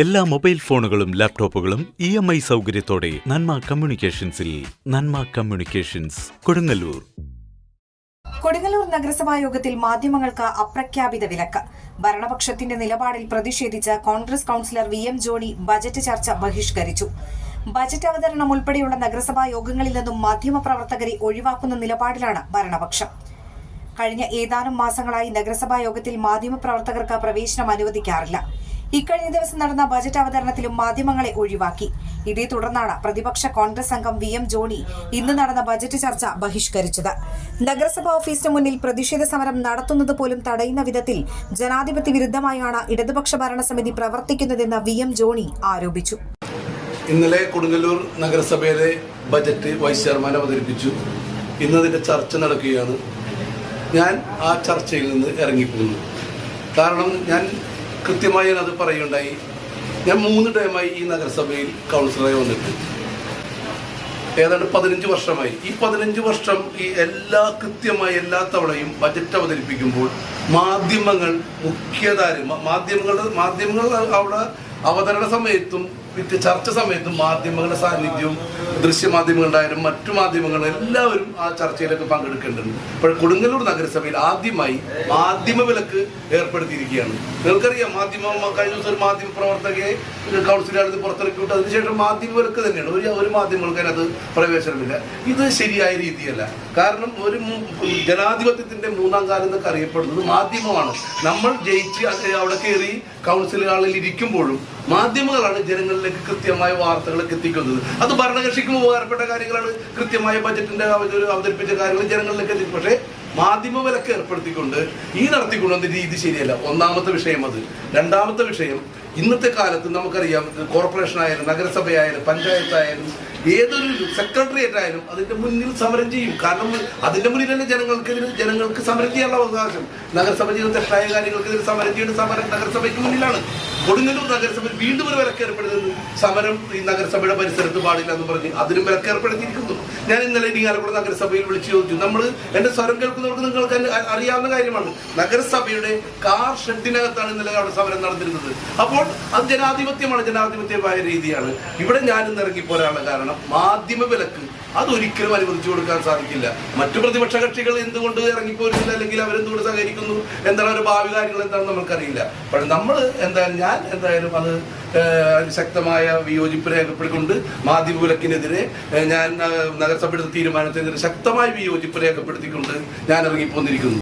എല്ലാ മൊബൈൽ ഫോണുകളും ലാപ്ടോപ്പുകളും ഇ എം ഐ സൗകര്യത്തോടെ നന്മ കമ്മ്യൂണിക്കേഷൻസിൽ നന്മ കമ്മ്യൂണിക്കേഷൻസ് കൊടുങ്ങല്ലൂർ. കൊടുങ്ങല്ലൂർ നഗരസഭാ യോഗത്തിൽ മാധ്യമങ്ങൾക്ക് അപ്രഖ്യാപിത വിലക്ക്. ഭരണപക്ഷത്തിന്റെ നിലപാടിൽ പ്രതിഷേധിച്ച് Congress councillor V M Johny budget ചർച്ച ബഹിഷ്കരിച്ചു. ബജറ്റ് അവതരണം ഉൾപ്പെടെയുള്ള നഗരസഭാ യോഗങ്ങളിൽ നിന്നും മാധ്യമപ്രവർത്തകരെ ഒഴിവാക്കുന്ന നിലപാടിലാണ് ഭരണപക്ഷം. കഴിഞ്ഞ ഏതാനും മാസങ്ങളായി നഗരസഭാ യോഗത്തിൽ മാധ്യമപ്രവർത്തകർക്ക് പ്രവേശനം അനുവദിക്കാറില്ല. ഇക്കഴിഞ്ഞ ദിവസം നടന്ന ബജറ്റ് അവതരണത്തിലും മാധ്യമങ്ങളെ ഒഴിവാക്കി. ഇതേ തുടർന്നാണ് പ്രതിപക്ഷ കോൺഗ്രസ് അംഗം വി എം ജോണി ഇന്ന് നടന്ന ബജറ്റ് ചർച്ച ബഹിഷ്കരിച്ചത്. നഗരസഭാ ഓഫീസിന് മുന്നിൽ പ്രതിഷേധ സമരം നടത്തുന്നത് പോലും തടയുന്ന വിധത്തിൽ ജനാധിപത്യ വിരുദ്ധമായാണ് ഇടതുപക്ഷ ഭരണസമിതി പ്രവർത്തിക്കുന്നതെന്ന് വി എം ജോണി ആരോപിച്ചു. ഇന്നലെ കൊടുങ്ങല്ലൂർ നഗരസഭയിലെ ബജറ്റ് വൈസ് ചെയർമാൻ അവതരിപ്പിച്ചു. ഇന്നതിന്റെ ചർച്ച നടക്കുകയാണ്. ഞാൻ ആ ചർച്ചയിൽ നിന്ന് ഇറങ്ങിപ്പോകുന്നു. കാരണം ഞാൻ കൃത്യമായി ഞാനത് പറയുകയുണ്ടായി. ഞാൻ മൂന്ന് ടൈമായി ഈ നഗരസഭയിൽ കൗൺസിലറായി വന്നിട്ട്. ഏതാണ്ട് പതിനഞ്ച് വർഷമായി. ഈ പതിനഞ്ച് വർഷം ഈ എല്ലാ കൃത്യമായി എല്ലാ തവണയും ബജറ്റ് അവതരിപ്പിക്കുമ്പോൾ മാധ്യമങ്ങൾ മുഖ്യധാര മാധ്യമങ്ങളുടെ മാധ്യമങ്ങൾ അവിടെ അവതരണ സമയത്തും വിറ്റ് ചർച്ച സമയത്ത് മാധ്യമങ്ങളുടെ സാന്നിധ്യവും ദൃശ്യമാധ്യമങ്ങളുണ്ടായാലും മറ്റു മാധ്യമങ്ങളും എല്ലാവരും ആ ചർച്ചയിലൊക്കെ പങ്കെടുക്കേണ്ടതുണ്ട്. ഇപ്പോൾ കൊടുങ്ങല്ലൂർ നഗരസഭയിൽ ആദ്യമായി മാധ്യമ വിലക്ക് ഏർപ്പെടുത്തിയിരിക്കുകയാണ്. നിങ്ങൾക്കറിയാം മാധ്യമ കഴിഞ്ഞ ദിവസം ഒരു മാധ്യമ പ്രവർത്തകയെ കൗൺസിലാണ് പുറത്തിറക്കി വിട്ടു അതിനുശേഷം മാധ്യമ വിലക്ക് തന്നെയാണ്. ഒരു ഒരു മാധ്യമങ്ങൾക്ക് അതിനകത്ത് പ്രവേശനമില്ല. ഇത് ശരിയായ രീതിയല്ല. കാരണം ഒരു ജനാധിപത്യത്തിന്റെ മൂന്നാം കാലം എന്നൊക്കെ അറിയപ്പെടുന്നത് മാധ്യമമാണ്. നമ്മൾ ജയിച്ച് അവിടെ കയറി കൗൺസിലുകളിൽ ഇരിക്കുമ്പോഴും മാധ്യമങ്ങളാണ് ജനങ്ങളിലേക്ക് കൃത്യമായ വാർത്തകളൊക്കെ എത്തിക്കുന്നത്. അത് ഭരണകക്ഷിക്കും ഉപകാരപ്പെട്ട കാര്യങ്ങളാണ്. കൃത്യമായ ബജറ്റിന്റെ അവ- അവതരിപ്പിച്ച കാര്യങ്ങൾ ജനങ്ങളിലേക്ക് എത്തിക്കും. പക്ഷേ മാധ്യമ വിലക്ക് ഏർപ്പെടുത്തിക്കൊണ്ട് ഈ നടത്തിക്കൊണ്ടുവന്ന രീതി ശരിയല്ല. ഒന്നാമത്തെ വിഷയം അത്. രണ്ടാമത്തെ വിഷയം ഇന്നത്തെ കാലത്ത് നമുക്കറിയാം കോർപ്പറേഷൻ ആയാലും നഗരസഭയായാലും പഞ്ചായത്തായാലും ഏതൊരു സെക്രട്ടേറിയറ്റ് ആയാലും അതിന്റെ മുന്നിൽ സമരം ചെയ്യും. കാരണം അതിന്റെ മുന്നിലല്ലേ ജനങ്ങൾക്കെതിരെ ജനങ്ങൾക്ക് സമരം ചെയ്യാനുള്ള അവകാശം. നഗരസഭ ചെയ്യുന്ന തെറ്റായ കാര്യങ്ങൾക്കെതിരെ സമരം ചെയ്യുന്ന സമരം നഗരസഭയ്ക്ക് മുന്നിലാണ്. കൊടുങ്ങല്ലൂർ നഗരസഭയിൽ വീണ്ടും ഒരു വിലക്ക് ഏർപ്പെടുത്തുന്നു സമരം ഈ നഗരസഭയുടെ പരിസരത്ത് പാടില്ല എന്ന് പറഞ്ഞ് അതിനും വിലക്ക് ഏർപ്പെടുത്തിയിരിക്കുന്നു ഞാൻ ഇന്നലെ ഇരിങ്ങാലക്കുട നഗരസഭയിൽ വിളിച്ചു ചോദിച്ചു നമ്മൾ എന്റെ സ്വരം കേൾക്കുന്നവർക്ക് നിങ്ങൾക്ക് അറിയാവുന്ന കാര്യമാണ്. നഗരസഭയുടെ കാർ ഷെഡിനകത്താണ് ഇന്നലെ അവിടെ സമരം നടന്നിരുന്നത്. അപ്പോൾ അത് ജനാധിപത്യമാണ് ജനാധിപത്യമായ രീതിയാണ്. ഇവിടെ ഞാനും ഇറങ്ങി പോരാനുള്ള കാരണം മാധ്യമ വിലക്ക് അതൊരിക്കലും അനുവദിച്ചു കൊടുക്കാൻ സാധിക്കില്ല. മറ്റു പ്രതിപക്ഷ കക്ഷികൾ എന്തുകൊണ്ട് ഇറങ്ങിപ്പോരുന്നില്ല അല്ലെങ്കിൽ അവരെന്തുകൊണ്ട് സഹകരിക്കുന്നു? എന്താണ് അവരുടെ ഭാവി കാര്യങ്ങൾ എന്താണെന്ന് നമുക്കറിയില്ല പക്ഷെ നമ്മൾ എന്തായാലും ഞാൻ എന്തായാലും അത് ശക്തമായ വിയോജിപ്പ് രേഖപ്പെടുത്തിക്കൊണ്ട് മാധ്യമ വിലക്കിനെതിരെ ഞാൻ നഗരസഭയുടെ തീരുമാനത്തിനെതിരെ ശക്തമായ വിയോജിപ്പ് രേഖപ്പെടുത്തിക്കൊണ്ട് ഞാൻ ഇറങ്ങിപ്പോന്നിരിക്കുന്നു